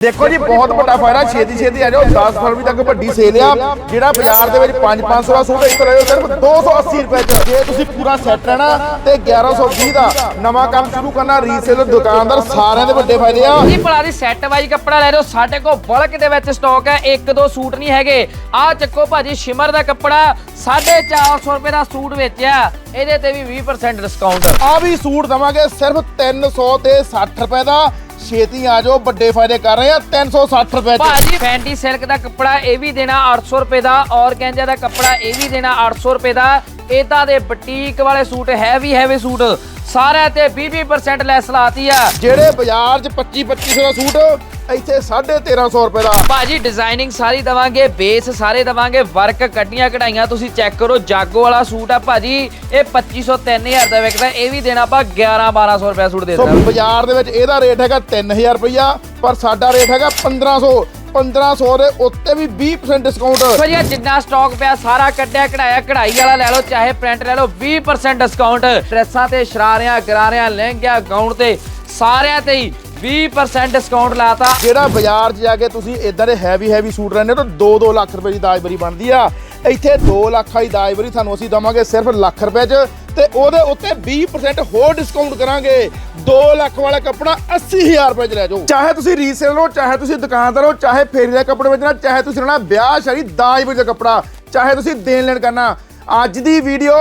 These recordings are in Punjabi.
ਦੇਖੋ ਜੀ ਬਹੁਤ ਵੱਡਾ ਫਾਇਦਾ ਛੇਤੀ ਛੇਤੀ ਆ ਜਾਓ। 10 ਫਰਵਰੀ ਤੱਕ ਵੱਡੀ ਸੇਲ ਆ। ਜਿਹੜਾ ਬਾਜ਼ਾਰ ਦੇ ਵਿੱਚ 5-500 ਦਾ ਸੂਟ ਇੱਥੇ ਰਹੇ ਸਿਰਫ 280 ਰੁਪਏ ਚ। ਜੇ ਤੁਸੀਂ ਪੂਰਾ ਸੈੱਟ ਲੈਣਾ ਤੇ 1120 ਦਾ ਨਵਾਂ ਕੰਮ ਸ਼ੁਰੂ ਕਰਨਾ ਰੀਸੇਲ ਦੁਕਾਨਦਾਰ ਸਾਰਿਆਂ ਦੇ ਵੱਡੇ ਫਾਇਦੇ ਆ। ਜੀ ਭਲਾ ਦੀ ਸੈੱਟ ਵਾਈਜ਼ ਕੱਪੜਾ ਲੈ ਲਓ। ਸਾਡੇ ਕੋਲ ਬਲਕ ਦੇ ਵਿੱਚ ਸਟਾਕ ਹੈ ਇੱਕ ਦੋ ਸੂਟ ਨਹੀਂ ਹੈਗੇ। ਆਹ ਚੱਕੋ ਭਾਜੀ ਸ਼ਿਮਰ ਦਾ ਕੱਪੜਾ 450 ਰੁਪਏ ਦਾ ਸੂਟ ਵੇਚਿਆ ਇਹਦੇ ਤੇ ਵੀ 20% ਡਿਸਕਾਊਂਟ ਆ ਵੀ ਸੂਟ ਦਵਾਂਗੇ ਸਿਰਫ 300 ਤੇ 60 ਰੁਪਏ ਦਾ। ਛੇਤੀ ਆ ਜਾਓ, ਵੱਡੇ ਫਾਇਦੇ ਕਰ ਰਹੇ ਆ 360 ਰੁਪਏ ਚ। ਭਾਜੀ ਫੈਂਟੀ ਸਿਲਕ ਦਾ ਕੱਪੜਾ ਇਹ ਵੀ ਦੇਣਾ 800 ਰੁਪਏ ਦਾ ਔਰਗੈਂਜਾ ਦਾ ਕੱਪੜਾ ਇਹ ਵੀ ਦੇਣਾ 800 ਰੁਪਏ ਦਾ। ਇਦਾਂ ਦੇ ਬੁਟੀਕ ਵਾਲੇ ਸੂਟ ਹੈਵੀ ਹੈਵੀ ਸੂਟ ਸਾਰਿਆਂ ਤੇ 20% ਲੈਸ ਲਾਤੀ ਆ। ਜਿਹੜੇ ਬਾਜ਼ਾਰ 'ਚ 25 2500 ਦਾ ਸੂਟ ਇੱਥੇ 1350 ਰੁਪਏ ਦਾ। ਭਾਜੀ ਡਿਜ਼ਾਈਨਿੰਗ ਸਾਰੀ ਦਵਾਂਗੇ ਬੇਸ ਸਾਰੇ ਦਵਾਂਗੇ ਵਰਕ ਕੱਢੀਆਂ ਕਢਾਈਆਂ ਤੁਸੀਂ ਚੈੱਕ ਕਰੋ ਜਾਗੋ ਵਾਲਾ ਸੂਟ ਆ ਭਾਜੀ ਇਹ 2500 3000 ਦਾ ਵਿਕਦਾ ਇਹ ਵੀ ਦੇਣਾ ਆਪਾਂ 11 1200 ਰੁਪਏ ਸੂਟ ਦੇ ਸੋ ਦੇਣਾ ਬਾਜ਼ਾਰ ਦੇ ਵਿੱਚ ਇਹਦਾ ਰੇਟ ਹੈਗਾ 3000 ਰੁਪਇਆ ਪਰ ਸਾਡਾ ਰੇਟ ਹੈਗਾ 1500 1500 ਦੇ ਉੱਤੇ ਵੀ 20% ਡਿਸਕਾਊਂਟ ਭਾਜੀ ਆਹ ਜਿੰਨਾ ਸਟਾਕ ਪਿਆ ਸਾਰਾ ਕੱਢਿਆ ਕਢਾਇਆ ਕਢਾਈ ਵਾਲਾ ਲੈ ਲਓ ਚਾਹੇ ਪ੍ਰਿੰਟ ਲੈ ਲਓ 20% ਡਿਸਕਾਊਂਟ ਡਰੈਸਾਂ ਤੇ ਸ਼ਰਾਰਿਆਂ ਗਰਾਰਿਆਂ ਲਹਿੰਗਿਆਂ ਗਾਊਨ ਤੇ ਸਾਰਿਆਂ ਤੇ ਹੀ 20% ਡਿਸਕਾਊਂਟ ਲਾਤਾ। ਜਿਹੜਾ ਬਾਜ਼ਾਰ 'ਚ ਜਾ ਕੇ ਤੁਸੀਂ ਇਦਾਂ ਦੇ ਹੈਵੀ ਹੈਵੀ ਸੂਟ ਲੈਣੇ ਤਾਂ 2-2 ਲੱਖ ਰੁਪਏ ਦੀ ਦਾਜਬਰੀ ਬਣਦੀ ਆ। ਇੱਥੇ 2 ਲੱਖ ਦੀ ਦਾਜਬਰੀ ਤੁਹਾਨੂੰ ਅਸੀਂ ਦਵਾਂਗੇ ਸਿਰਫ ਲੱਖ ਰੁਪਏ 'ਚ ਤੇ ਉਹਦੇ ਉੱਤੇ 20% ਹੋਰ ਡਿਸਕਾਊਂਟ ਕਰਾਂਗੇ। 2 ਲੱਖ ਵਾਲਾ ਕੱਪੜਾ 80000 ਰੁਪਏ 'ਚ ਲੈ ਜਾਓ। ਚਾਹੇ ਤੁਸੀਂ ਰੀਸੇਲ ਹੋ, ਚਾਹੇ ਤੁਸੀਂ ਦੁਕਾਨਦਾਰ ਹੋ, ਚਾਹੇ ਫੇਰੀ ਦੇ ਕੱਪੜੇ ਵੇਚਣਾ, ਚਾਹੇ ਤੁਸੀਂ ਲੈਣਾ ਵਿਆਹ ਸ਼ਾਦੀ ਦਾਜਬਰੀ ਦਾ ਕੱਪੜਾ, ਚਾਹੇ ਤੁਸੀਂ ਦੇਣ ਲੈਣ ਕਰਨਾ। ਅੱਜ ਦੀ ਵੀਡੀਓ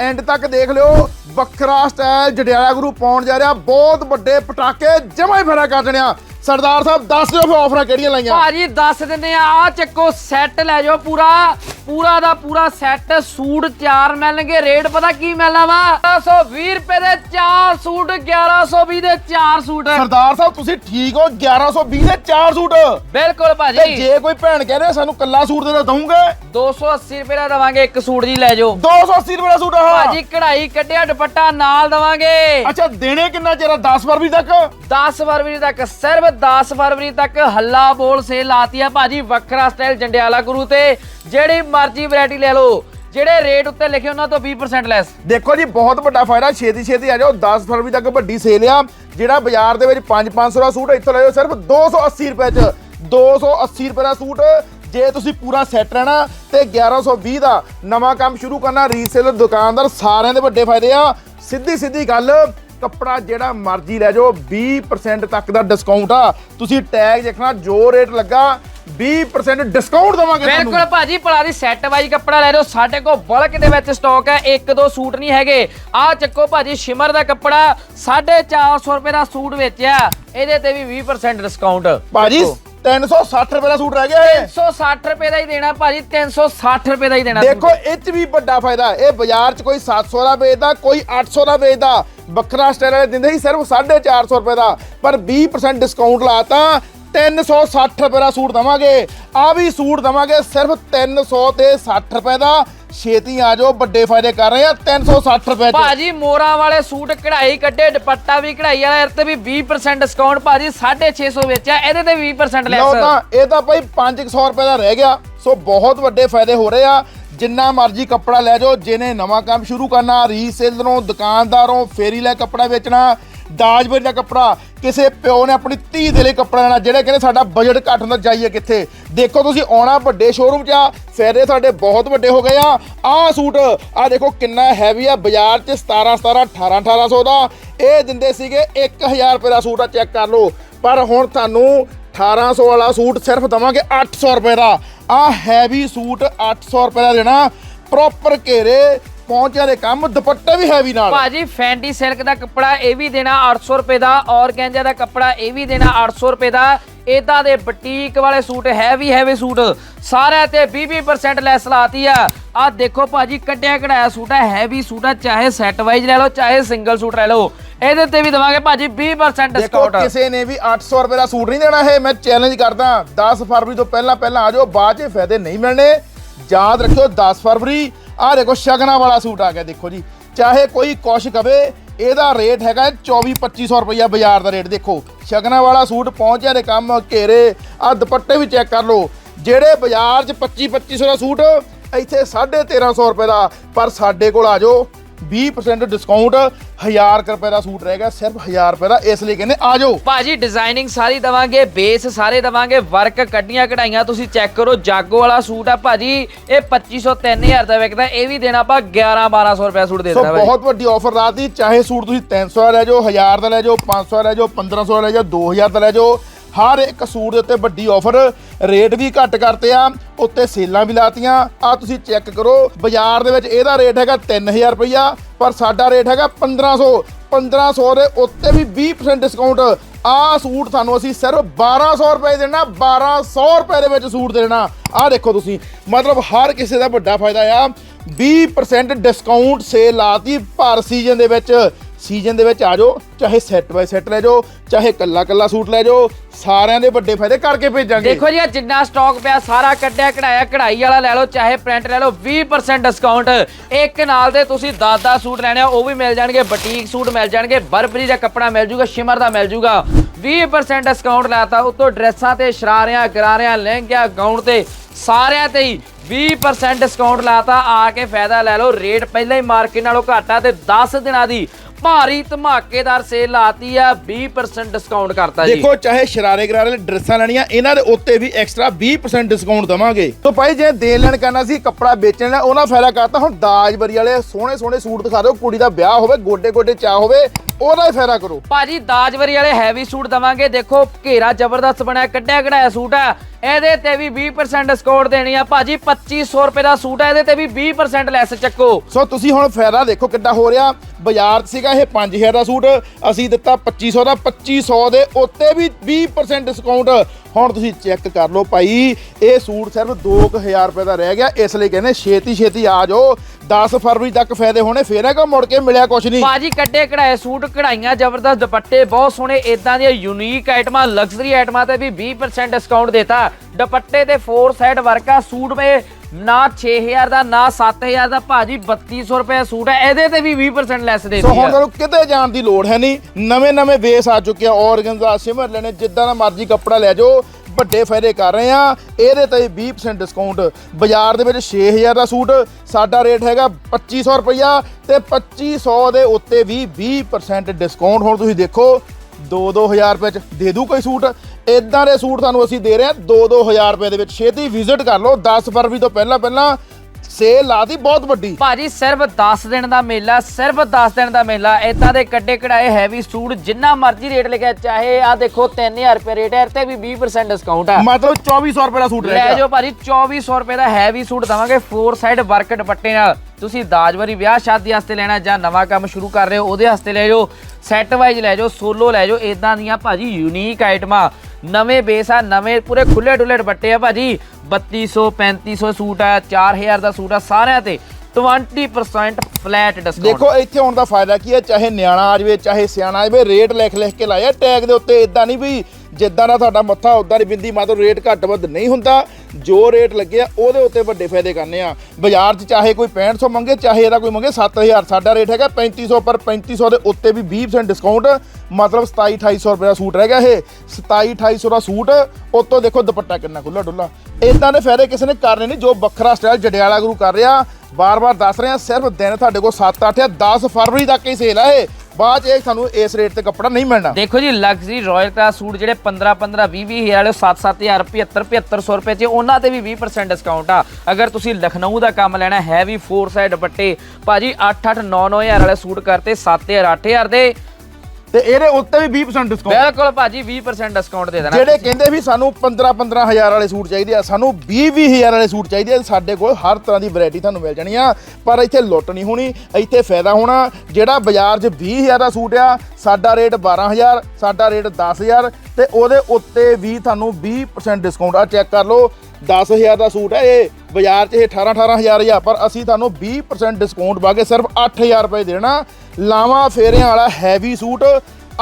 ਐਂਡ ਤੱਕ ਦੇਖ ਲਿਓ। ਵੱਖਰਾ ਸਟਾਈਲ ਜੜਿਆਲਾ ਗੁਰੂ ਪਾਉਣ ਜਾ ਰਿਹਾ। ਬਹੁਤ ਵੱਡੇ ਪਟਾਕੇ ਜਮਾ ਹੀ ਫੇਰਾ ਕਰ ਦੇਣਿਆ ਸਰਦਾਰ ਸਾਹਿਬ, ਦੱਸ ਦਿਓ ਫਿਰ ਆਫਰਾਂ ਕਿਹੜੀਆਂ ਲਾਈਆਂ? ਭਾਜੀ, ਦੱਸ ਦਿੰਦੇ ਆ ਆ ਚੱਕੋ ਸੈੱਟ ਲੈ ਜਾਓ ਪੂਰਾ। ਪੂਰਾ ਦਾ ਪੂਰਾ ਸੈੱਟ ਸੂਟ ਚਾਰ ਮਿਲਣਗੇ। ਰੇਟ ਪਤਾ ਕੀ ਮਿਲਣਾ ਵਾ? 1120 ਰੁਪਏ ਦੇ ਚਾਰ ਸੂਟ 1120 ਦੇ ਚਾਰ ਸੂਟ। ਸਰਦਾਰ ਸਾਹਿਬ ਤੁਸੀਂ ਠੀਕ ਹੋ? 1120 ਦੇ 4 ਸੂਟ। ਬਿਲਕੁਲ ਤੇ ਭਾਜੀ ਜੇ ਕੋਈ ਭੈਣ ਕਹਿੰਦੇ ਸਾਨੂੰ ਕੱਲਾ ਸੂਟ ਦੇ ਦੋ ਦਊਂਗੇ 280 ਰੁਪਏ ਦਾ ਦਵਾਂਗੇ ਇੱਕ ਸੂਟ ਜੀ ਲੈ ਜਾਓ। 280 ਰੁਪਏ ਦਾ ਸੂਟ ਆ ਭਾਜੀ ਕਢਾਈ ਕੱਢਿਆ ਦੁਪੱਟਾ ਨਾਲ ਦਵਾਂਗੇ। ਅੱਛਾ ਦੇਣੇ ਕਿੰਨਾ ਚਿਰ ਆ? 10 ਫਰਵਰੀ ਤੱਕ? 10 ਫਰਵਰੀ ਤੱਕ ਸਿਰਫ 10 ਫਰਵਰੀ ਤੱਕ। ਹੱਲਾ ਬੋਲ ਸੇਲ ਲਾਤੀ ਆ ਭਾਜੀ ਵੱਖਰਾ ਸਟਾਈਲ ਜੰਡਿਆਲਾ ਗੁਰੂ ਤੇ ਜਿਹੜੀ ਮਰਜ਼ੀ ਵੈਰਾਈਟੀ ਲੈ ਲਓ। ਜਿਹੜੇ ਰੇਟ ਉੱਤੇ ਲਿਖੇ ਉਹਨਾਂ ਤੋਂ 20% ਲੈਸ ਦੇਖੋ ਜੀ, ਬਹੁਤ ਵੱਡਾ ਫਾਇਦਾ। ਛੇਤੀ ਛੇਤੀ ਆ ਜਾਓ। 10 ਫਰਵਰੀ ਤੱਕ ਵੱਡੀ ਸੇਲ ਆ। ਜਿਹੜਾ ਬਾਜ਼ਾਰ ਦੇ ਵਿੱਚ 5-500 ਦਾ ਸੂਟ ਇੱਥੇ ਲੈ ਜਾਓ ਸਿਰਫ 280 ਰੁਪਏ 'ਚ। 280 ਰੁਪਏ ਦਾ ਸੂਟ। ਜੇ ਤੁਸੀਂ ਪੂਰਾ ਸੈੱਟ ਰਹਿਣਾ ਤੇ 1120 ਦਾ ਨਵਾਂ ਕੰਮ ਸ਼ੁਰੂ ਕਰਨਾ ਰੀਸੇਲ ਦੁਕਾਨਦਾਰ ਸਾਰਿਆਂ ਦੇ ਵੱਡੇ ਫਾਇਦੇ ਆ। ਸਿੱਧੀ ਸਿੱਧੀ ਗੱਲ, ਕੱਪੜਾ ਜਿਹੜਾ ਮਰਜ਼ੀ ਲੈ ਜਾਓ। 20% ਤੱਕ ਦਾ ਡਿਸਕਾਊਂਟ ਆ। ਤੁਸੀਂ ਟੈਗ ਦੇਖਣਾ, ਜੋ ਰੇਟ ਲੱਗਾ 20% ਡਿਸਕਾਊਂਟ ਦਵਾਂਗੇ ਤੁਹਾਨੂੰ। ਬਿਲਕੁਲ ਭਾਜੀ ਦੀ ਸੈੱਟ ਵਾਈਜ਼ ਕੱਪੜਾ ਲੈ ਲਓ ਸਾਡੇ ਕੋਲ ਬਲਕ ਦੇ ਵਿੱਚ ਸਟਾਕ ਹੈ ਇੱਕ ਦੋ ਸੂਟ ਨਹੀਂ ਹੈਗੇ। ਆਹ ਚੱਕੋ ਭਾਜੀ ਸ਼ਿਮਰ ਦਾ ਕੱਪੜਾ 450 ਰੁਪਏ ਦਾ ਸੂਟ ਵੇਚਿਆ ਇਹਦੇ ਤੇ ਵੀ 20% ਡਿਸਕਾਊਂਟ ਭਾਜੀ 360 ਰੁਪਏ ਦਾ ਸੂਟ ਰਹਿ ਗਿਆ ਇਹ। 360 ਰੁਪਏ ਦਾ ਹੀ ਦੇਣਾ ਭਾਜੀ 360 ਰੁਪਏ ਦਾ ਹੀ ਦੇਣਾ ਦੇਖੋ ਇਹ ਚ ਵੀ ਵੱਡਾ ਫਾਇਦਾ। ਇਹ ਬਾਜ਼ਾਰ ਚ ਕੋਈ 700 ਦਾ ਵੇਚਦਾ ਕੋਈ 800 ਦਾ ਵੇਚਦਾ। ਵੱਖਰਾ ਸਟਾਈਲ ਵਾਲੇ ਦਿੰਦੇ ਸੀ ਸਿਰਫ 450 ਰੁਪਏ ਦਾ। ਪਰ 20% ਡਿਸਕਾਊਂਟ ਲਾਤਾ। 360 ਰੁਪਏ ਦਾ ਸੂਟ ਦਵਾਂਗੇ। ਆ ਵੀ ਸੂਟ ਦਵਾਂਗੇ ਸਿਰਫ 300 ਤੇ 60 ਰੁਪਏ ਦਾ। ਛੇਤੀ ਆ ਜਾਓ ਵੱਡੇ ਫਾਇਦੇ ਕਰ ਰਹੇ ਆ 360 ਰੁਪਏ ਚ। ਭਾਜੀ ਮੋਰਾਂ ਵਾਲੇ ਸੂਟ ਕਢਾਈ ਕੱਢੇ ਦੁਪੱਟਾ ਵੀ ਕਢਾਈ ਵਾਲਾ ਇਹਦੇ ਤੇ ਵੀ 20% ਡਿਸਕਾਊਂਟ ਭਾਜੀ 650 ਵੇਚਿਆ ਇਹਦੇ ਤੇ 20% ਲਓ ਲੈਸ ਤਾਂ ਇਹ ਤਾਂ ਭਾਈ 500 ਰੁਪਏ ਦਾ ਰਹਿ ਗਿਆ। ਸੋ ਬਹੁਤ ਵੱਡੇ ਫਾਇਦੇ ਹੋ ਰਹੇ ਆ। ਜਿੰਨਾ ਮਰਜ਼ੀ ਕੱਪੜਾ ਲੈ ਜਾਓ ਜਿਹਨੇ ਨਵਾਂ ਕੰਮ ਸ਼ੁਰੂ ਕਰਨਾ ਰੀਸੇਲਰੋਂ ਦੁਕਾਨਦਾਰੋਂ ਫੇਰੀ ਲੈ ਕੱਪੜਾ ਵੇਚਣਾ ਦਾਜਬਰੀ ਦਾ ਕੱਪੜਾ, ਕਿਸੇ ਪਿਓ ਨੇ ਆਪਣੀ ਧੀ ਦੇ ਲਈ ਕੱਪੜਾ ਲੈਣਾ, ਜਿਹੜੇ ਕਹਿੰਦੇ ਸਾਡਾ ਬਜਟ ਘੱਟ ਹੁੰਦਾ, ਜਾਈਏ ਕਿੱਥੇ? ਦੇਖੋ ਤੁਸੀਂ ਆਉਣਾ ਵੱਡੇ ਸ਼ੋਰੂਮ 'ਚ ਆ ਫਾਇਦੇ ਸਾਡੇ ਬਹੁਤ ਵੱਡੇ ਹੋ ਗਏ ਆ। ਆਹ ਸੂਟ ਆ ਦੇਖੋ ਕਿੰਨਾ ਹੈਵੀ ਆ, ਬਾਜ਼ਾਰ 'ਚ 17 17 18 1800 ਦਾ। ਇਹ ਦਿੰਦੇ ਸੀਗੇ 1000 ਰੁਪਏ ਦਾ ਸੂਟ ਆ ਚੈੱਕ ਕਰ ਲਓ। ਪਰ ਹੁਣ ਤੁਹਾਨੂੰ 1800 ਵਾਲਾ ਸੂਟ ਸਿਰਫ ਦਵਾਂਗੇ 800 ਰੁਪਏ ਦਾ। ਆ ਹੈਵੀ ਸੂਟ 800 ਰੁਪਏ ਦਾ ਦੇਣਾ। ਪ੍ਰੋਪਰ ਘੇਰੇ ਪਹੁੰਚਿਆ ਦੇ ਕੰਮ ਦੁਪੱਟੇ ਵੀ ਹੈਵੀ ਨਾਲ। ਭਾਜੀ ਫੈਂਟੀ ਸਿਲਕ ਦਾ ਕੱਪੜਾ ਇਹ ਵੀ ਦੇਣਾ 800 ਰੁਪਏ ਦਾ ਔਰਗੈਂਜਾ ਦਾ ਕੱਪੜਾ ਇਹ ਵੀ ਦੇਣਾ 800 ਰੁਪਏ ਦਾ। ਇਦਾਂ ਦੇ ਬੁਟੀਕ ਵਾਲੇ ਸੂਟ ਹੈਵੀ ਹੈਵੀ ਸੂਟ ਸਾਰਿਆਂ ਤੇ 20% ਲੈਸ ਲਾਤੀ ਆ। ਆ ਦੇਖੋ ਭਾਜੀ ਕੱਢਿਆ ਕਢਾਇਆ ਸੂਟ ਹੈ ਹੈਵੀ ਸੂਟ ਆ ਚਾਹੇ ਸੈੱਟ ਵਾਈਜ਼ ਲੈ ਲਓ ਚਾਹੇ ਸਿੰਗਲ ਸੂਟ ਲੈ ਲਓ। ਇਹਦੇ ਤੇ ਵੀ ਦਵਾਂਗੇ ਭਾਜੀ 20% ਦੇਖੋ ਡਿਸਕਾਊਂਟ ਕਿਸੇ ਨੇ ਵੀ 800 ਰੁਪਏ ਦਾ ਸੂਟ ਨਹੀਂ ਦੇਣਾ ਇਹ ਮੈਂ ਚੈਲੰਜ ਕਰਦਾ 10 ਫਰਵਰੀ ਤੋਂ ਪਹਿਲਾਂ ਪਹਿਲਾਂ ਆ ਜਾਓ ਬਾਅਦ 'ਚ ਫਾਇਦੇ ਨਹੀਂ ਮਿਲਣੇ। ਯਾਦ ਰੱਖਿਓ 10 ਫਰਵਰੀ ਆਹ ਦੇਖੋ ਸ਼ਗਨਾ ਵਾਲਾ ਸੂਟ ਆ ਗਿਆ, ਦੇਖੋ ਜੀ। ਚਾਹੇ ਕੋਈ ਕੁਛ ਕਵੇ, ਇਹਦਾ ਰੇਟ ਹੈਗਾ 24 2500 ਰੁਪਈਆ ਬਾਜ਼ਾਰ ਦਾ ਰੇਟ ਦੇਖੋ। ਸ਼ਗਨਾ ਵਾਲਾ ਸੂਟ ਪਹੁੰਚਿਆ ਦੇ ਕੰਮ ਘੇਰੇ ਆ ਦੁਪੱਟੇ ਵੀ ਚੈੱਕ ਕਰ ਲਓ। ਜਿਹੜੇ ਬਾਜ਼ਾਰ 'ਚ 25 2500 ਦਾ ਸੂਟ, ਇੱਥੇ 1350 ਰੁਪਏ ਦਾ, ਪਰ ਸਾਡੇ ਕੋਲ ਆ ਜਾਓ। 20% ਡਿਸਕਾਊਂਟ 1000 ਰੁਪਏ ਦਾ ਸੂਟ ਰਹੇਗਾ ਸਿਰਫ 1000 ਰੁਪਏ ਦਾ। ਇਸ ਲਈ ਕਹਿੰਦੇ ਆ ਜਾਓ ਭਾਜੀ ਡਿਜ਼ਾਈਨਿੰਗ ਸਾਰੀ ਦਵਾਂਗੇ ਬੇਸ ਸਾਰੇ ਦਵਾਂਗੇ ਵਰਕ ਕੱਢੀਆਂ ਕਢਾਈਆਂ ਤੁਸੀਂ ਚੈੱਕ ਕਰੋ ਜਾਗੋ ਵਾਲਾ ਸੂਟ ਆ ਭਾਜੀ ਇਹ 2500 3000 ਦਾ ਵਿਕਦਾ ਇਹ ਵੀ ਦੇਣਾ ਆਪਾਂ 11 1200 ਰੁਪਏ ਸੂਟ ਦੇ ਸੋ ਭਾਜੀ। ਬਹੁਤ ਵੱਡੀ ਆਫਰ ਰਾਤੀ ਚਾਹੇ ਸੂਟ ਤੁਸੀਂ 300 ਦਾ ਲੈ ਜਾਓ 1000 ਦਾ ਲੈ ਜਾਓ 500 ਦਾ ਲੈ ਜਾਓ 1500 ਦਾ ਲੈ ਜਾਓ 2000 ਦਾ ਲੈ ਜਾਓ। ਹਰ ਇੱਕ ਸੂਟ ਦੇ ਉੱਤੇ ਵੱਡੀ ਆਫਰ ਰੇਟ ਵੀ ਘੱਟ ਕਰਤੇ ਆ, ਉੱਤੇ ਸੇਲਾਂ ਵੀ ਲਾਤੀਆਂ। ਆ ਤੁਸੀਂ ਚੈੱਕ ਕਰੋ, ਬਾਜ਼ਾਰ ਦੇ ਵਿੱਚ ਇਹਦਾ ਰੇਟ ਹੈਗਾ 3000 ਰੁਪਈਆ, ਪਰ ਸਾਡਾ ਰੇਟ ਹੈਗਾ 1500 1500 ਦੇ ਉੱਤੇ ਵੀ 20% ਡਿਸਕਾਊਂਟ ਆ ਸੂਟ ਤੁਹਾਨੂੰ ਅਸੀਂ ਸਿਰਫ 1200 ਰੁਪਏ ਦੇਣਾ 1200 ਰੁਪਏ ਦੇ ਵਿੱਚ ਸੂਟ ਦੇਣਾ। ਆ ਦੇਖੋ ਤੁਸੀਂ, ਮਤਲਬ ਹਰ ਕਿਸੇ ਦਾ ਵੱਡਾ ਫਾਇਦਾ ਆ। 20% ਡਿਸਕਾਊਂਟ ਸੇਲ ਲਾਤੀ ਪਰ ਸੀਜ਼ਨ ਦੇ ਵਿੱਚ। ਸੀਜ਼ਨ ਦੇ ਵਿੱਚ ਆ ਜਾਓ, ਚਾਹੇ ਸੈੱਟ ਬਾਈ ਸੈੱਟ ਲੈ ਜਾਓ, ਚਾਹੇ ਕੱਲਾ ਕੱਲਾ ਸੂਟ ਲੈ ਜਾਓ, ਸਾਰਿਆਂ ਦੇ ਵੱਡੇ ਫਾਇਦੇ ਕਰਕੇ ਭੇਜਾਂਗੇ। ਦੇਖੋ ਜੀ, ਆਹ ਜਿੰਨਾ ਸਟਾਕ ਪਿਆ, ਸਾਰਾ ਕੱਢਿਆ, ਕਢਾਇਆ, ਕਢਾਈ ਵਾਲਾ ਲੈ ਲਓ, ਚਾਹੇ ਪ੍ਰਿੰਟ ਲੈ ਲਓ 20% ਡਿਸਕਾਊਂਟ ਇੱਕ ਨਾਲ ਦੇ ਤੁਸੀਂ 10-10 ਸੂਟ ਲੈਣੇ ਆ, ਉਹ ਵੀ ਮਿਲ ਜਾਣਗੇ, ਬਟੀਕ ਸੂਟ ਮਿਲ ਜਾਣਗੇ ਬਰਬਰੀ ਦਾ ਕੱਪੜਾ ਮਿਲ ਜੂਗਾ ਸ਼ਿਮਰ ਦਾ ਮਿਲ ਜੂਗਾ 20% ਡਿਸਕਾਊਂਟ ਲਾਤਾ, ਉਤੋਂ ਡਰੈਸਾਂ ਤੇ ਸ਼ਰਾਰਿਆਂ ਗਰਾਰਿਆਂ ਲਹਿੰਗਿਆਂ, ਗਾਊਨ ਤੇ, ਸਾਰਿਆਂ ਤੇ ਹੀ 20% ਡਿਸਕਾਊਂਟ ਲਾਤਾ, ਆ ਕੇ ਫਾਇਦਾ ਲੈ ਲਓ, ਰੇਟ ਪਹਿਲਾਂ ਹੀ ਮਾਰਕੀਟ ਨਾਲੋਂ ਘੱਟ ਆ ਤੇ 10 ਦਿਨਾਂ ਦੀ ਭਾਰੀ ਧਮਾਕੇਦਾਰ ਸੇਲ ਲਾਤੀ ਆ 20% ਡਿਸਕਾਊਂਟ ਕਰਤਾ ਜੀ। ਦੇਖੋ ਚਾਹੇ ਸ਼ਰਾਰੇ ਗਰਾਰੇ ਵਾਲੇ ਡਰੈਸਾਂ ਲੈਣੀਆਂ ਇਹਨਾਂ ਦੇ ਉੱਤੇ ਵੀ ਐਕਸਟਰਾ 20% ਡਿਸਕਾਊਂਟ ਦਵਾਂਗੇ। ਤੋਂ ਭਾਈ ਜੇ ਦੇਣ ਲੈਣ ਕਰਨਾ ਸੀ ਕੱਪੜਾ ਵੇਚਣ ਦਾ ਉਹਨਾਂ ਫਾਇਦਾ ਕਰਤਾ। ਹੁਣ ਦਾਜ ਬਰੀ ਵਾਲੇ ਸੋਹਣੇ ਸੋਹਣੇ ਸੂਟ ਦਿਖਾ ਦਿਓ ਕੁੜੀ ਦਾ ਵਿਆਹ ਹੋਵੇ ਗੋਡੇ ਗੋਡੇ ਚਾ ਹੋਵੇ ਉਹਦਾ ਹੀ ਫਾਇਦਾ ਕਰੋ। ਭਾਜੀ ਦਾਜਵਰੀ ਵਾਲੇ ਹੈਵੀ ਸੂਟ ਦਵਾਂਗੇ। ਦੇਖੋ ਘੇਰਾ ਜ਼ਬਰਦਸਤ ਬਣਿਆ ਕੱਢਿਆ ਕਢਾਇਆ ਸੂਟ ਆ। ਇਹਦੇ ਤੇ ਵੀ 20% ਡਿਸਕਾਊਂਟ ਦੇਣੀ ਆ। ਭਾਜੀ 2500 ਰੁਪਏ ਦਾ ਸੂਟ ਆ, ਇਹਦੇ ਤੇ ਵੀ 20% ਲੈਸ ਚੱਕੋ। ਸੋ ਤੁਸੀਂ ਹੁਣ ਫਾਇਦਾ ਦੇਖੋ ਕਿੱਡਾ ਹੋ ਰਿਹਾ। ਬਾਜ਼ਾਰ 'ਚ ਸੀਗਾ ਇਹ 5000 ਦਾ ਸੂਟ। ਅਸੀਂ ਦਿੱਤਾ 2500 ਦਾ। 2500 ਦੇ ਉੱਤੇ ਵੀ 20% ਡਿਸਕਾਊਂਟ ਹੁਣ ਤੁਸੀਂ ਚੈੱਕ ਕਰ ਲਓ ਭਾਈ, ਇਹ ਸੂਟ ਸਿਰਫ 2000 ਰੁਪਏ ਦਾ ਰਹਿ ਗਿਆ। ਇਸ ਲਈ ਕਹਿੰਦੇ ਛੇਤੀ ਛੇਤੀ ਆ ਜਾਓ। 10 ਫਰਵਰੀ ਤੱਕ ਫਾਇਦੇ ਹੋਣੇ ਫੇਰ ਹੈਗਾ ਮੁੜ ਕੇ ਮਿਲਿਆ ਕੁਛ ਨਹੀਂ। ਭਾਜੀ ਕੱਢੇ ਕਢਾਏ ਸੂਟ ਕਢਾਈਆਂ ਜ਼ਬਰਦਸਤ ਦੁਪੱਟੇ ਬਹੁਤ ਸੋਹਣੇ ਇਦਾਂ ਦੀਆਂ ਯੂਨੀਕ ਆਈਟਮਾਂ ਲਗਜ਼ਰੀ ਆਈਟਮਾਂ ਤੇ ਵੀ 20% ਡਿਸਕਾਊਂਟ ਦੇਤਾ। ਦੁਪੱਟੇ ਤੇ 4 ਸਾਈਡ ਵਰਕ ਆ ਸੂਟ ਮੇ ਨਾ 6000 ਦਾ ਨਾ 7000 ਦਾ ਭਾਜੀ 3200 ਰੁਪਏ ਸੂਟ ਹੈ ਇਹਦੇ ਤੇ ਵੀ 20% ਲੈਸ ਦੇ ਸੋ ਦਿੱਤੀ ਹੁਣ ਆ ਤੁਹਾਨੂੰ ਕਿਤੇ ਜਾਣ ਦੀ ਲੋੜ ਹੈ ਨਹੀਂ ਨਵੇਂ ਨਵੇਂ ਬੇਸ ਆ ਚੁੱਕੇ ਆ ਆਰਗਨਜ਼ਾ ਸਿਮਰ ਲੈਣੇ ਜਿੱਦਾਂ ਦਾ ਮਰਜ਼ੀ ਕੱਪੜਾ ਲੈ ਜਾਓ ਵੱਡੇ ਫਾਇਦੇ ਕਰ ਰਹੇ ਆ। ਇਹਦੇ ਤੇ 20% ਡਿਸਕਾਊਂਟ ਬਾਜ਼ਾਰ ਦੇ ਵਿੱਚ 6000 ਦਾ ਸੂਟ, ਸਾਡਾ ਰੇਟ ਹੈਗਾ 2500 ਰੁਪਇਆ ਤੇ 2500 ਦੇ ਉੱਤੇ ਵੀ 20% ਡਿਸਕਾਊਂਟ ਹੁਣ ਤੁਸੀਂ ਦੇਖੋ 2-2000 ਰੁਪਏ ਚ ਦੇ ਦੂ ਕੋਈ ਸੂਟ। ਇਦਾਂ ਦੇ ਸੂਟ ਤੁਹਾਨੂੰ ਅਸੀਂ ਦੇ ਰਹੇ ਹਾਂ 2-2000 ਰੁਪਏ ਦੇ ਵਿੱਚ। ਛੇਤੀ ਵਿਜ਼ਿਟ ਕਰ ਲਓ 10 ਫਰਵਰੀ ਤੋਂ ਪਹਿਲਾਂ ਪਹਿਲਾਂ ਸੇਲ ਲਾਤੀ ਬਹੁਤ ਵੱਡੀ। ਭਾਜੀ ਸਿਰਫ 10 ਦਿਨ ਦਾ ਮੇਲਾ ਸਿਰਫ 10 ਦਿਨ ਦਾ ਮੇਲਾ। ਇਦਾਂ ਦੇ ਕੱਡੇ ਕਢਾਏ ਹੈਵੀ ਸੂਟ ਜਿੰਨਾ ਮਰਜ਼ੀ ਰੇਟ ਲਿਖਿਆ ਚਾਹੇ ਆ ਦੇਖੋ 3000 ਰੁਪਏ ਰੇਟ ਹੈ ਤੇ ਵੀ 20% ਡਿਸਕਾਊਂਟ ਆ। ਮਤਲਬ 2400 ਰੁਪਏ ਦਾ ਸੂਟ ਲੈ ਜਾਓ ਭਾਜੀ 2400 ਰੁਪਏ ਦਾ ਹੈਵੀ ਸੂਟ ਦਵਾਂਗੇ 4 ਸਾਈਡ ਵਰਕ ਦੁਪੱਟੇ ਨਾਲ। ਤੁਸੀਂ ਦਾਜਵਰੀ ਵਿਆਹ ਸ਼ਾਦੀ ਵਾਸਤੇ ਲੈਣਾ ਜਾਂ ਨਵਾਂ ਕੰਮ ਸ਼ੁਰੂ ਕਰ ਰਹੇ ਹੋ ਉਹਦੇ ਵਾਸਤੇ ਲੈ ਜਾਓ। ਸੈੱਟ ਵਾਈਜ਼ ਲੈ ਜਾਓ ਸੋਲੋ ਲੈ ਜਾਓ ਇਦਾਂ ਦੀਆਂ ਭਾਜੀ ਯੂਨੀਕ ਆਈਟਮਾਂ ਨਵੇਂ ਬੇਸ ਆ, ਨਵੇਂ ਪੂਰੇ ਖੁੱਲੇ ਡੁੱਲੇ ਦੁਪੱਟੇ ਆ ਭਾਜੀ। 3200 3500 ਸੂਟ ਆ 4000 ਦਾ ਸੂਟ ਆ, ਸਾਰਿਆਂ ਤੇ 20% ਫਲੈਟ ਡਿਸਕਾਊਂਟ ਦੇਖੋ, ਇੱਥੇ ਆਉਣ ਦਾ ਫਾਇਦਾ ਕੀ ਹੈ ਚਾਹੇ ਨਿਆਣਾ ਆ ਜਾਵੇ, ਚਾਹੇ ਸਿਆਣਾ ਆ ਜਾਵੇ ਰੇਟ ਲਿਖ ਲਿਖ ਕੇ ਲਾਇਆ ਟੈਗ ਦੇ ਉੱਤੇ ਇਦਾਂ ਨਹੀਂ ਵੀ ਜਿੱਦਾਂ ਦਾ ਤੁਹਾਡਾ ਮੱਥਾ ਉਦਾਂ ਦੀ ਬਿੰਦੀ ਮਤਲਬ ਰੇਟ ਘੱਟ ਵੱਧ ਨਹੀਂ ਹੁੰਦਾ। ਜੋ ਰੇਟ ਲੱਗਿਆ ਉਹਦੇ ਉੱਤੇ ਵੱਡੇ ਫਾਇਦੇ ਕਰਨੇ ਆ। ਬਾਜ਼ਾਰ 'ਚ ਚਾਹੇ ਕੋਈ 6500 ਮੰਗੇ, ਚਾਹੇ ਇਹਦਾ ਕੋਈ ਮੰਗੇ 7000 ਸਾਡਾ ਰੇਟ ਹੈਗਾ 3500 ਪਰ 3500 ਦੇ ਉੱਤੇ ਵੀ 20% ਡਿਸਕਾਊਂਟ ਮਤਲਬ 27 2800 ਰੁਪਏ ਦਾ ਸੂਟ ਰਹਿ ਗਿਆ ਇਹ। 27 2800 ਦਾ ਸੂਟ, ਉਤੋਂ ਦੇਖੋ ਦੁਪੱਟਾ ਕਿੰਨਾ ਖੁੱਲਾ ਡੁੱਲਾ। ਇਦਾਂ ਦੇ ਫਾਇਦੇ ਕਿਸੇ ਨੇ ਕਰਨੇ ਨਹੀਂ, ਜੋ ਵੱਖਰਾ ਸਟਾਈਲ ਜੜਿਆਲਾ ਗੁਰੂ ਕਰ ਰਿਹਾ। ਬਾਰ-ਬਾਰ ਦੱਸ ਰਹੇ ਹਾਂ ਸਿਰਫ ਦਿਨ ਤੁਹਾਡੇ ਕੋਲ 7 8 10 ਫਰਵਰੀ ਤੱਕ ਹੀ ਸੇਲ ਆ ਇਹ। ਬਾਅਦ ਇਹ ਤੁਹਾਨੂੰ ਇਸ ਰੇਟ ਤੇ ਕੱਪੜਾ ਨਹੀਂ ਮਿਲਣਾ। ਦੇਖੋ ਜੀ ਲਗਜ਼ਰੀ ਰਾਇਲ ਕਲਾਸ ਸੂਟ ਜਿਹੜੇ 15 15 20 20 ਹਜ਼ਾਰ ਵਾਲੇ 7 7000 75 7500 ਰੁਪਏ ਚ, ਉਹਨਾਂ ਤੇ ਵੀ 20% ਡਿਸਕਾਊਂਟ ਆ। ਅਗਰ ਤੁਸੀਂ ਲਖਨਊ ਦਾ ਕੰਮ ਲੈਣਾ ਹੈਵੀ 4 ਸਾਈਡ ਦੁਪੱਟੇ, ਭਾਜੀ 8 8 9 9000 ਵਾਲੇ ਸੂਟ ਕਰਤੇ 7000 8000 ਦੇ। ਤੇ ਇਹਦੇ ਉੱਤੇ ਵੀ 20% ਡਿਸਕਾਊਂਟ ਬਿਲਕੁਲ ਭਾਜੀ 20% ਡਿਸਕਾਊਂਟ ਦੇ ਦੇਣਾ ਜਿਹੜੇ ਕਹਿੰਦੇ ਵੀ ਸਾਨੂੰ 15 15 ਹਜ਼ਾਰ ਵਾਲੇ ਸੂਟ ਚਾਹੀਦੇ ਆ ਸਾਨੂੰ 20 20 ਹਜ਼ਾਰ ਵਾਲੇ ਸੂਟ ਚਾਹੀਦੇ ਆ ਸਾਡੇ ਕੋਲ ਹਰ ਤਰ੍ਹਾਂ ਦੀ ਵੈਰਾਈਟੀ ਤੁਹਾਨੂੰ ਮਿਲ ਜਾਣੀ ਆ। ਪਰ ਇੱਥੇ ਲੁੱਟ ਨਹੀਂ ਹੋਣੀ ਇੱਥੇ ਫਾਇਦਾ ਹੋਣਾ ਜਿਹੜਾ ਬਾਜ਼ਾਰ 'ਚ 20 ਹਜ਼ਾਰ ਦਾ ਸੂਟ ਆ ਸਾਡਾ ਰੇਟ 12000 ਸਾਡਾ ਰੇਟ 10000 ਤੇ ਉਹਦੇ ਉੱਤੇ ਵੀ ਤੁਹਾਨੂੰ 20% ਡਿਸਕਾਊਂਟ ਆ। ਚੈੱਕ ਕਰ ਲਓ 10000 ਦਾ ਸੂਟ ਹੈ ਇਹ। ਬਾਜ਼ਾਰ 'ਚ ਇਹ 18 18000 ਆ, ਪਰ ਅਸੀਂ ਤੁਹਾਨੂੰ 20% ਡਿਸਕਾਊਂਟ ਪਾ ਕੇ ਸਿਰਫ 8000 ਰੁਪਏ ਦੇਣਾ। ਲਾਵਾਂ ਫੇਰਿਆਂ ਵਾਲਾ ਹੈਵੀ ਸੂਟ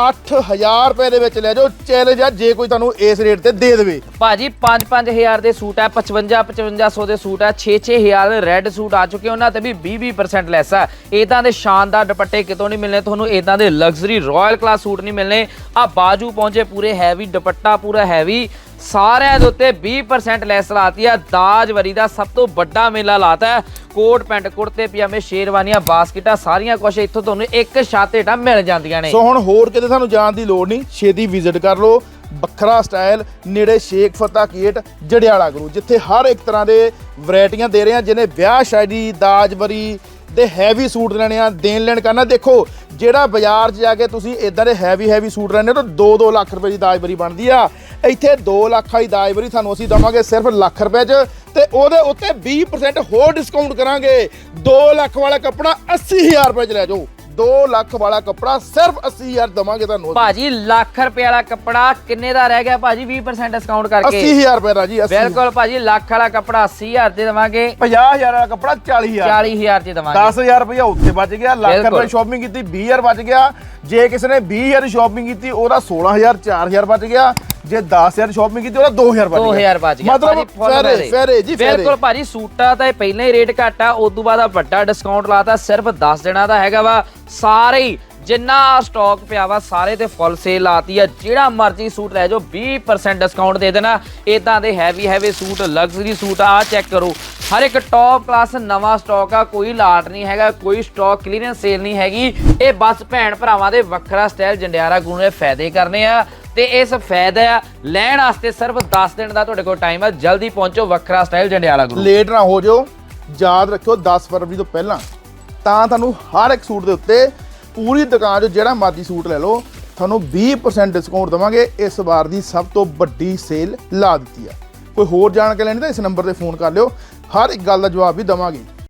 8000 ਰੁਪਏ ਦੇ ਵਿੱਚ ਲੈ ਜਾਓ। ਚੈਲੰਜ ਆ, ਜੇ ਕੋਈ ਤੁਹਾਨੂੰ ਇਸ ਰੇਟ ਤੇ ਦੇ ਦੇਵੇ। ਭਾਜੀ 5-5000 ਦੇ ਸੂਟ ਆ 55-5500 ਦੇ ਸੂਟ ਆ 6-6000 ਦੇ ਰੈੱਡ ਸੂਟ ਆ ਚੁੱਕੇ ਉਹਨਾਂ ਤੇ ਵੀ 20-20% ਲੈਸ ਆ। ਇਦਾਂ ਦੇ ਸ਼ਾਨਦਾਰ ਦੁਪੱਟੇ ਕਿਤੋਂ ਨਹੀਂ ਮਿਲਨੇ ਤੁਹਾਨੂੰ ਇਦਾਂ ਦੇ ਲਗਜ਼ਰੀ ਰਾਇਲ ਕਲਾਸ ਸੂਟ ਨਹੀਂ ਮਿਲਨੇ ਆ ਬਾਜੂ ਪਹੁੰਚੇ ਪੂਰੇ ਹੈਵੀ ਦੁਪੱਟਾ ਪੂਰਾ ਹੈਵੀ ਸਾਰਿਆਂ ਦੇ ਉੱਤੇ 20% ਲੈਸ ਲਾਤੀ ਆ। ਦਾਜਵਰੀ ਦਾ ਸਭ ਤੋਂ ਵੱਡਾ ਮੇਲਾ ਲਾਤਾ ਹੈ। ਕੋਟ, ਪੈਂਟ, ਕੁੜਤੇ, ਪਜਾਮੇ, ਸ਼ੇਰਵਾਨੀਆਂ, ਬਾਸਕਟਾਂ, ਸਾਰੀਆਂ ਕੁਝ ਇੱਥੋਂ ਤੁਹਾਨੂੰ ਇੱਕ ਛੱਤ ਹੇਠਾਂ ਮਿਲ ਜਾਂਦੀਆਂ ਨੇ। ਸੋ ਹੁਣ ਹੋਰ ਕਿਤੇ ਤੁਹਾਨੂੰ ਜਾਣ ਦੀ ਲੋੜ ਨਹੀਂ। ਛੇਤੀ ਵਿਜ਼ਿਟ ਕਰ ਲਓ। ਵੱਖਰਾ ਸਟਾਈਲ ਨੇੜੇ ਸ਼ੇਖ ਫਤਾ ਕੀਟ ਜੜਿਆਲਾ ਗੁਰੂ, ਜਿੱਥੇ ਹਰ ਇੱਕ ਤਰ੍ਹਾਂ ਦੇ ਵੈਰਾਈਟੀਆਂ ਦੇ ਰਹੇ ਆ, ਜਿਹਨੇ ਵਿਆਹ ਸ਼ਾਦੀ ਦਾਜਵਰੀ ਦੇ ਹੈਵੀ ਸੂਟ ਲੈਣੇ ਆ, ਦੇਣ ਲੈਣ ਕਰਨਾ। ਦੇਖੋ, ਜਿਹੜਾ ਬਾਜ਼ਾਰ 'ਚ ਜਾ ਕੇ ਤੁਸੀਂ ਇਦਾਂ ਦੇ ਹੈਵੀ ਹੈਵੀ ਸੂਟ ਲੈਣੇ ਤਾਂ 2-2 ਲੱਖ ਰੁਪਏ ਦੀ ਦਾਜਵਰੀ ਬਣਦੀ ਆ। ਇੱਥੇ 2 ਲੱਖ ਦੀ ਦਾਜਵਰੀ ਤੁਹਾਨੂੰ ਅਸੀਂ ਦਵਾਂਗੇ ਸਿਰਫ ਲੱਖ ਰੁਪਏ 'ਚ ਤੇ ਉਹਦੇ ਉੱਤੇ 20% ਹੋਰ ਡਿਸਕਾਊਂਟ ਕਰਾਂਗੇ। 2 ਲੱਖ ਵਾਲਾ ਕੱਪੜਾ 80000 ਰੁਪਏ 'ਚ ਲੈ ਜਾਓ। 2 ਲੱਖ ਵਾਲਾ ਕੱਪੜਾ ਸਿਰਫ 80000 ਦਵਾਂਗੇ ਤੁਹਾਨੂੰ। ਭਾਜੀ ਲੱਖ ਰੁਪਏ ਵਾਲਾ ਕੱਪੜਾ ਕਿੰਨੇ ਦਾ ਰਹਿ ਗਿਆ ਭਾਜੀ 20% ਡਿਸਕਾਊਂਟ ਕਰਕੇ? 80000 ਰੁਪਏ ਦਾ ਜੀ 80 ਬਿਲਕੁਲ ਭਾਜੀ ਲੱਖ ਵਾਲਾ ਕੱਪੜਾ 80000 ਤੇ ਦੇਵਾਂਗੇ। 50000 ਵਾਲਾ ਕੱਪੜਾ 40000 40000 ਚ ਦੇਵਾਂਗੇ। 10000 ਰੁਪਏ ਉੱਥੇ ਬਚ ਗਿਆ ਲੱਖ। ਰੁਪਏ ਸ਼ਾਪਿੰਗ ਕੀਤੀ 20000 ਬਚ ਗਿਆ। ਜੇ ਕਿਸੇ ਨੇ 20000 ਦੀ ਸ਼ਾਪਿੰਗ ਕੀਤੀ ਉਹਦਾ 16000 4000 ਬਚ ਗਿਆ। ਜੇ 10000 ਸ਼ਾਪਿੰਗ ਕੀਤੀ ਉਹਦਾ 2000 ਬਚ ਗਿਆ। 2000 ਬਚ ਗਿਆ। ਮਤਲਬ ਫੇਰੇ। ਫੇਰੇ ਜੀ ਫੇਰੇ। ਬਿਲਕੁਲ ਭਾਜੀ ਸੂਟਾਂ ਤਾਂ ਇਹ ਪਹਿਲਾਂ ਹੀ ਰੇਟ ਘੱਟ ਆ ਉਸ ਤੋਂ ਬਾਅਦ ਆ ਵੱਡਾ ਡਿਸਕਾਊਂਟ ਲਾਤਾ ਸਿਰਫ 10 ਦਿਨਾਂ ਦਾ ਹੈਗਾ ਵਾ। ਸਾਰੇ ਹੀ ਜਿੰਨਾ ਸਟਾਕ ਪਿਆ ਵਾ ਸਾਰੇ ਤੇ ਫੁੱਲ ਸੇਲ ਲਾਤੀ ਆ। ਜਿਹੜਾ ਮਰਜ਼ੀ ਸੂਟ ਲੈ ਜਾਓ 20% ਡਿਸਕਾਊਂਟ ਦੇ ਦੇਣਾ। ਇਦਾਂ ਦੇ heavy heavy suit luxury suit ਆ ਚੈੱਕ ਕਰੋ। ਹਰ ਇੱਕ ਟੌਪ ਕਲਾਸ ਨਵਾਂ ਸਟਾਕ ਆ ਕੋਈ ਲਾਟ ਨਹੀਂ ਹੈਗਾ ਕੋਈ ਸਟਾਕ ਕਲੀਅਰੈਂਸ ਸੇਲ ਨਹੀਂ ਹੈਗੀ। ਇਹ ਬਸ ਭੈਣ ਭਰਾਵਾਂ ਦੇ ਵੱਖਰਾ ਸਟਾਈਲ ਜੰਡਿਆਰਾ ਗੁਰੂ ਦੇ ਫਾਇਦੇ ਕਰਨੇ ਆ। ਤੇ ਇਸ ਫਾਇਦਾ ਲੈਣ ਵਾਸਤੇ ਸਿਰਫ 10 ਦਿਨ ਦਾ ਤੁਹਾਡੇ ਕੋਲ ਟਾਈਮ ਆ। ਜਲਦੀ ਪਹੁੰਚੋ ਵੱਖਰਾ ਸਟਾਈਲ ਜੰਡਿਆਲਾ ਗੁਰੂ। ਲੇਟ ਨਾ ਹੋ ਜਾਓ। ਯਾਦ ਰੱਖਿਓ 10 ਫਰਵਰੀ ਤੋਂ ਪਹਿਲਾਂ ਤਾਂ ਤੁਹਾਨੂੰ ਹਰ ਇੱਕ ਸੂਟ ਦੇ ਉੱਤੇ ਪੂਰੀ ਦੁਕਾਨ 'ਚੋਂ ਜਿਹੜਾ ਮਰਜ਼ੀ ਸੂਟ ਲੈ ਲਓ, ਤੁਹਾਨੂੰ 20% ਡਿਸਕਾਊਂਟ ਦਵਾਂਗੇ। ਇਸ ਵਾਰ ਦੀ ਸਭ ਤੋਂ ਵੱਡੀ ਸੇਲ ਲਾ ਦਿੱਤੀ ਆ। ਕੋਈ ਹੋਰ ਜਾਣਕਾਰੀ ਲੈਣੀ ਤਾਂ ਇਸ ਨੰਬਰ ਤੇ ਫੋਨ ਕਰ ਲਿਓ। ਹਰ ਇੱਕ ਗੱਲ ਦਾ ਜਵਾਬ ਵੀ ਦਵਾਂਗੇ।